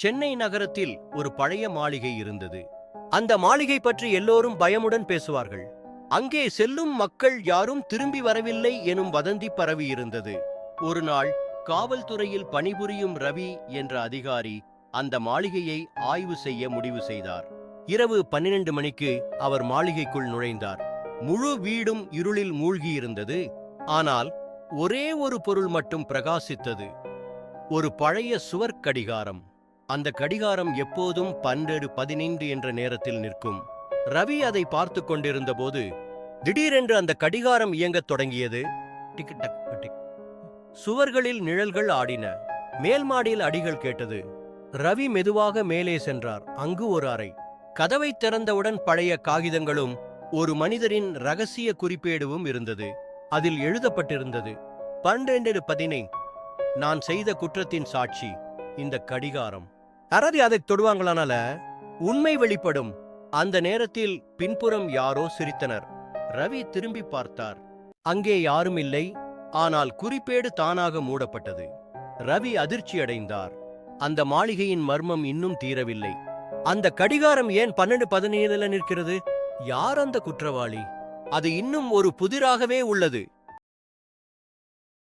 சென்னை நகரத்தில் ஒரு பழைய மாளிகை இருந்தது. அந்த மாளிகை பற்றி எல்லோரும் பயமுடன் பேசுவார்கள். அங்கே செல்லும் மக்கள் யாரும் திரும்பி வரவில்லை எனும் வதந்தி பரவியிருந்தது ஒரு நாள் காவல்துறையில் பணிபுரியும் ரவி என்ற அதிகாரி அந்த மாளிகையை ஆய்வு செய்ய முடிவு செய்தார். இரவு பன்னிரண்டு மணிக்கு அவர் மாளிகைக்குள் நுழைந்தார். முழு வீடும் இருளில் மூழ்கியிருந்தது. ஆனால் ஒரே ஒரு பொருள் மட்டும் பிரகாசித்தது. ஒரு பழைய சுவர்க் கடிகாரம். அந்த கடிகாரம் எப்போதும் பன்னெண்டு பதினைந்து என்ற நேரத்தில் நிற்கும். ரவி அதை பார்த்து கொண்டிருந்தபோது திடீரென்று அந்த கடிகாரம் இயங்கத் தொடங்கியது. சுவர்களில் நிழல்கள் ஆடின. மேல் மாடியில் அடிகள் கேட்டது. ரவி மெதுவாக மேலே சென்றார். அங்கு ஒரு அறை. கதவை திறந்தவுடன் பழைய காகிதங்களும் ஒரு மனிதரின் ரகசிய குறிப்பேடுவும் இருந்தது. அதில் எழுதப்பட்டிருந்தது பன்னெண்டு பதினை நான் செய்த குற்றத்தின் சாட்சி இந்த கடிகாரம். யாராவது அதை தொடுவாங்களானால உண்மை வெளிப்படும். அந்த நேரத்தில் பின்புறம் யாரோ சிரித்தனர். ரவி திரும்பி பார்த்தார். அங்கே யாரும் இல்லை. ஆனால் குறிப்பேடு தானாக மூடப்பட்டது. ரவி அதிர்ச்சியடைந்தார் அந்த மாளிகையின் மர்மம் இன்னும் தீரவில்லை. அந்த கடிகாரம் ஏன் பன்னெண்டு பதினேழுல நிற்கிறது? யார் அந்த குற்றவாளி? அது இன்னும் ஒரு புதிராகவே உள்ளது.